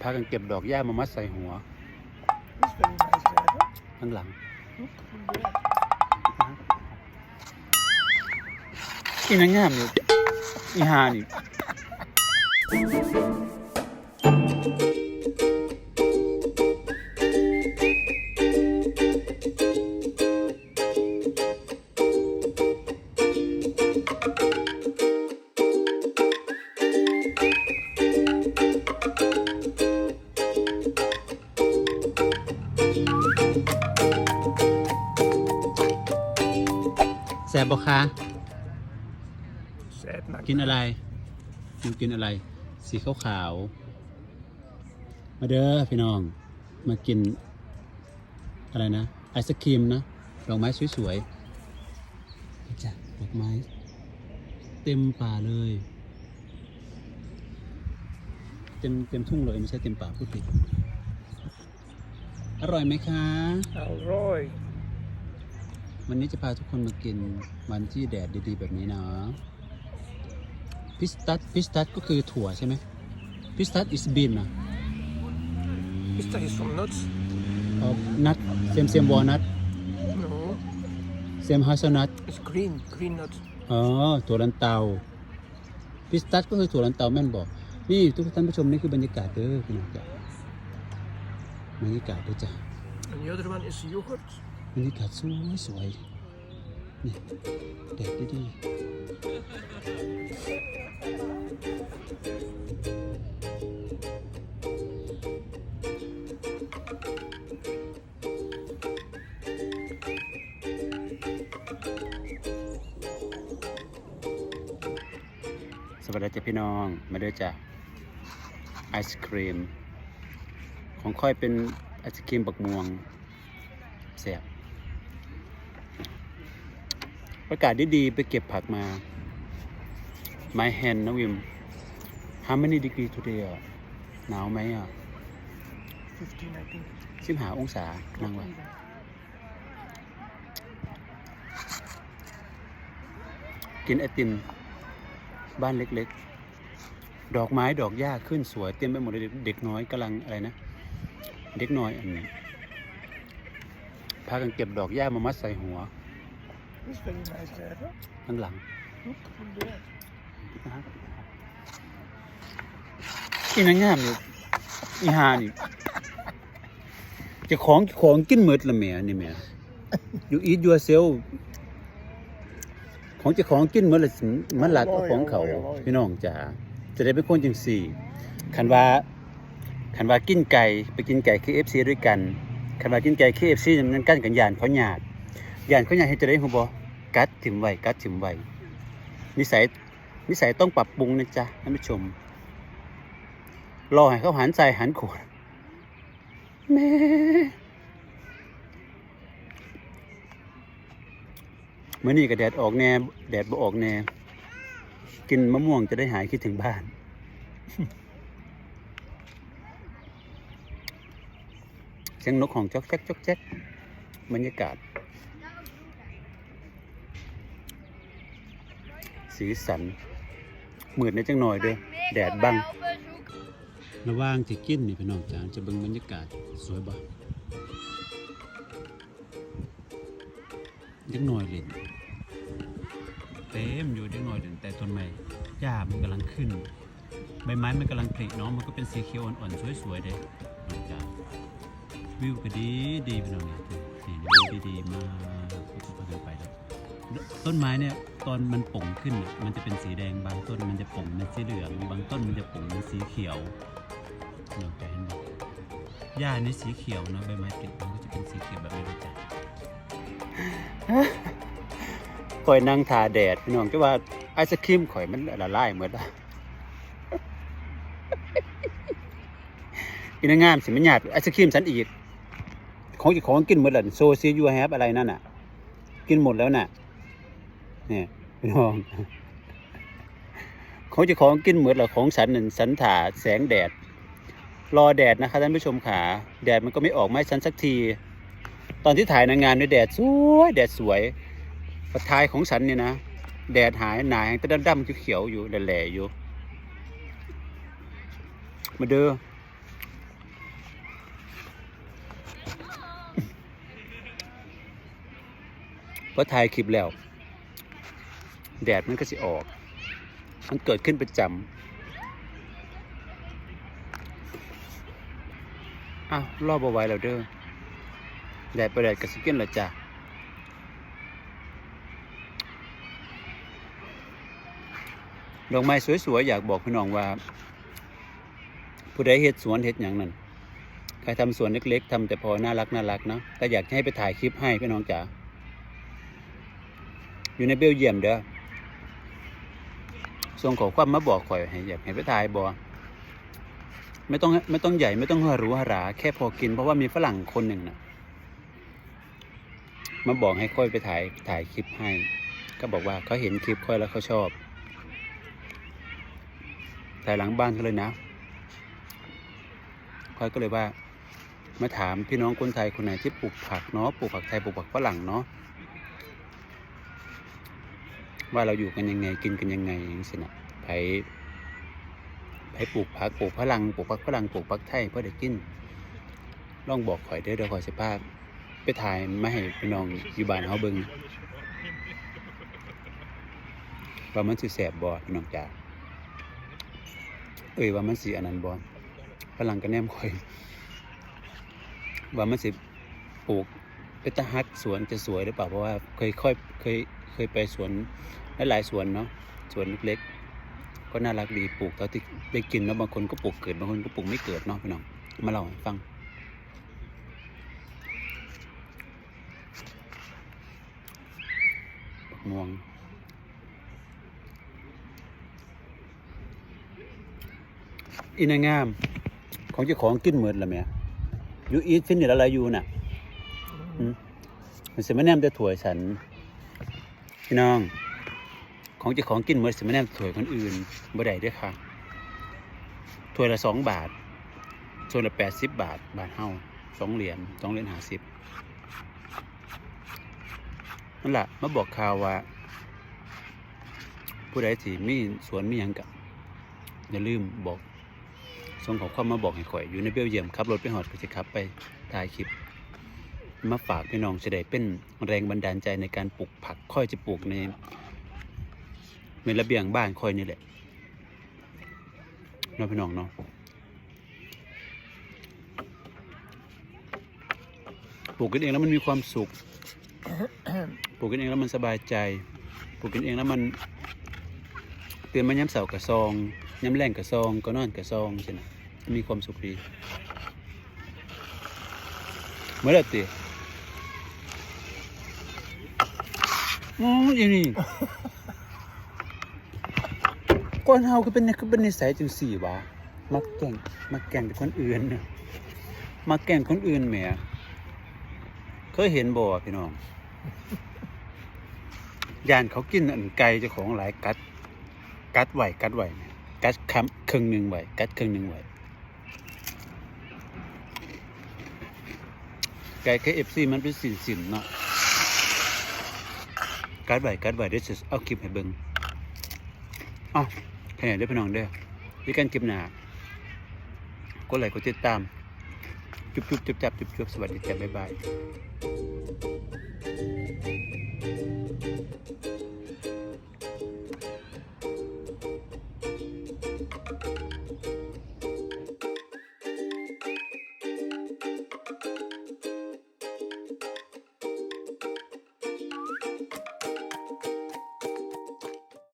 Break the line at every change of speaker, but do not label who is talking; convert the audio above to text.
พากันเก็บดอกหญ้ามามัดใส่หัว
This very nice, Dad.
ข้างหลัง
Look, look at
อีนางงามอยู่อีหานี่ บบ่คะ
Sad night.
กินอะไรอยู่กินอะไร สีขาวขาวๆมาเด้อพี่น้อง มากิน อะไรนะ ไอศครีมนะดอกไม้สวยๆนี่จ้ะดอกไม้ เต็มป่าเลย เต็มเต็มทุ่งเลยไม่ใช่เต็มป่าพูดผิดอร่อยไหมคะ
Alroy.
วันนี้จะพาทุกคนมากินวันที่แดดดีๆ แบบนี้นะพิสตัสพิสตัสก็คือถั่วใช่ไหมพิสตัส is bean นะ
Is that is some nuts?
นัทเซมเซมวอลนัท
No.
เซมฮัสนัท
It's green. Green nuts.
อ๋อถั่วลันเตา พิสตัสก็คือถั่วลันเตาแม่นบอก นี่ทุกท่านผู้ชมนี่คือบรรยากาศเด้อพี่น้องจ้ะบรรยากาศเด้อจ้ะ
And the other one is yogurt.
บรรยากาศสวยสวยๆนี่แดดดีๆสวัสดีจ้ะพี่น้อง มาเด้อจ้ะไอศครีม ของค่อยเป็นไอศครีมบักม่วงแสบ ประกาศดีๆไปเก็บผักมา My hand นะวิม How many degree today อะหนาวไหมอะ
15, I think.
สิบหาองศานั่งว่ากินไอติมบ้านเล็กๆ ดอกไม้ดอกหญ้าขึ้นสวย เต็มไปหมดเลยเด็กน้อยกำลังอะไรนะ เด็กน้อยอันนี้พากันเก็บดอกหญ้ามามัดใส่หัว
That's very nice, Dad.
ข้างหลัง
Look, look at
อีนางงามอยู่อีหานี่เจะของเจ้าของกินหมดละแหม่นี่แหม่อยู่อีทยัวเซลของเจ้าของกินหมดละสิมันหลักเอาของเขาพี่น้องจ๋าจะได้เป็นคนจังสี่คันว่าคันว่ากินไก่ไปกินไก่ KFC ด้วยกันคันว่ากินไก่ KFC มันกันกันยานเขาหยาด ยานเขาหยาดเฮ็ดจะได้ฮู้บ่กัดถิ่มไว้กัดถิ่มไว้นิสัยนิสัยต้องปรับปรุงนะจ๊ะท่านผู้ชม รอให้เขาหันใจหันขวดแม่เมื่อนี้ก็แดดออกแน่แดดบ่ออกแน่กินมะม่วงจะได้หายคิดถึงบ้านเสียงนกของจอกแจ๊กจอกแจ๊กบรรยากาศ สีสันมืดในจังหน่อยเด้อแดดบังระหว่างที่กินนี่พี่น้องจ๋าจะเบิ่งบรรยากาศสวยบ่เด็กน้อยเล่นเต็มอยู่เด็กน้อยเล่นแต่ต้นไม้หญ้ามันกำลังขึ้น ใบไม้มันกำลังผลิเนาะมันก็เป็นสีเขียวอ่อนๆสวยๆเด้น้องจ๋าวิวก็ดีดีพี่น้องเนี่ยนี่วิวดีๆมากทุกคนไปแล้วต้นไม้เนี่ย ตอนมันป่งขึ้นน่ะมันจะเป็นสีแดงบางต้นมันจะป่งเป็นสีเหลือง บางต้นมันจะป่งเป็นสีเขียวน้องใจเห็นบอกหญ้านี่สีเขียวนะใบไม้ผลิมันก็จะเป็นสีเขียวแบบนี้เลยจ้ะข่อยนั่งทาแดดพี่น้องก็ว่าไอศครีมข่อยมันละลายหมดละอีนางามสิมันหยาดไอศครีมฉันอีกของอีของกินหมดแล้วโซซียูแฮปอะไรนั่นน่ะ กินหมดแล้วน่ะเนี่ย ขน้องเขาจะของกินเหมือนหรอของสันหนึ่งสันถาแสงแดด รอแดดนะคะท่านผู้ชมขาแดดมันก็ไม่ออกไม่สันสักที ตอนที่ถ่ายนางงานด้วยแดดสวยแดดสวยประทายของฉันเนี่ยนะแดดหายหนาแห้งแต่ดำๆเขียวอยู่แหล่ๆอยู่ มาเด้อพอถ่ายคลิปแล้ว แดดมันก็สิออก มันเกิดขึ้นประจำอ้าวรอบเอาไว้แล้วเด้อแดดประแดดกับสกินละจ้ะดอกไม้สวยๆ อยากบอกพี่น้องว่า ผู้ใดเฮ็ดสวนเฮ็ดอย่างนั้นใครทำสวนเล็กๆทำแต่พอน่ารักน่ารักเนาะแต่อยากให้ไปถ่ายคลิปให้พี่น้องจ๋าอยู่ในเบลเยียมเด้อ ส่งขอความมาบอกข่อยให้อยากให้ไปถ่ายบอไม่ต้องไม่ต้องใหญ่ไม่ต้องหรูหรา แค่พอกิน เพราะว่ามีฝรั่งคนหนึ่งนะมาบอกให้ค่อยไปถ่ายถ่ายคลิปให้ ก็บอกว่าเขาเห็นคลิปค่อยแล้วเขาชอบถ่ายหลังบ้านเขาเลยนะค่อยก็เลยว่า มาถามพี่น้องคนไทยคนไหนที่ปลูกผักเนาะปลูกผักไทยปลูกผักฝรั่งเนาะ ว่าเราอยู่กันยังไงกินกันยังไงอย่างนี้สินะไผไผปลูกผักปลูกฝรั่งปลูกผักฝรั่งปลูกผักไทยเพื่อได้กินลองบอกข่อยเด้อเดี๋ยวข่อยสิพาไปถ่ายมาให้พี่น้องอยู่บ้านเฮาเบิ่งว่ามันสิแสบบ่พี่น้องจ๋าเอ้ยว่ามันสิอันนั้นบ่ฝรั่งก็แนมข่อยว่ามันสิปลูกเป็นตะฮักสวนจะสวยหรือเปล่าเพราะว่าเคยค่อยเคย เคยไปสวนหลายๆสวนเนาะสวนเล็กๆ ก็น่ารักดีปลูกแล้วที่ได้กินแล้วบางคนก็ปลูกเกิดบางคนก็ปลูกไม่เกิดเนาะพี่น้องมาเล่าให้ฟังม่วงอินางาม ของเจ้าของกินเหมือนละแม่ยูอีทฟินนี่อะไรอยู่น่ะอืมมันสิมาแนมแต่ถวยฉัน พี่น้อง ของจ้าของกินเหมือนสิมาแนมถวยคนอื่นบ่ได้ด้วยค่ะถ้วยละสองบาทถ้วยละแปดสิบบาท บาทเฮาสองเหรียญสองเหรียญห้าสิบนั่นแหละมาบอกข่าวว่า ผู้ใดที่มีสวนมีหยังกับอย่าลืมบอกส่งขอความมาบอกให้ข่อย อยู่ในเบลเยียมขับรถไปหอดก็จะขับไปถ่ายคลิป มาฝากพี่น้องจะได้เป็นแรงบันดาลใจในการปลูกผักค่อยจะปลูกในในระเบียงบ้านค่อยนี่แหละน้องพี่น้องเนาะปลูกกันเองแล้วมันมีความสุข ปลูกกันเองแล้วมันสบายใจ ปลูกกันเองแล้วมันเตื่นมาย้ำเสากับซองย้ำแรงกับซองก็นอนกับซองใช่ไหมมีความสุขดีเมื่อไรตี อ๋ออย่างนี้ก่อนเฮาคือเป็นคือเป็นนิสัยจังสี่วะมักแกล้งมักแกล้งแต่คนอื่นมักแกล้งคนอื่นแหมเคยเห็นบ่พี่น้องยานเขากินอันไก่เจ้าของหลายกัด กัดไหวกัดไหวกัดคำครึ่งหนึ่งไหวกัดครึ่งหนึ่งไหวไก่เคเอฟซีมันเป็นสินสินเนาะ การไหวการไหวเดี๋ยวจะเอาคลิปให้เบิ้งอ้าวแค่ไหนได้พี่น้องเด้ด้วยกันคลิปหน้ากดไลค์กดติดตาม จุ๊บจุ๊บจับจับจุ๊บจุ๊บสวัสดีจ้าบ๊ายบาย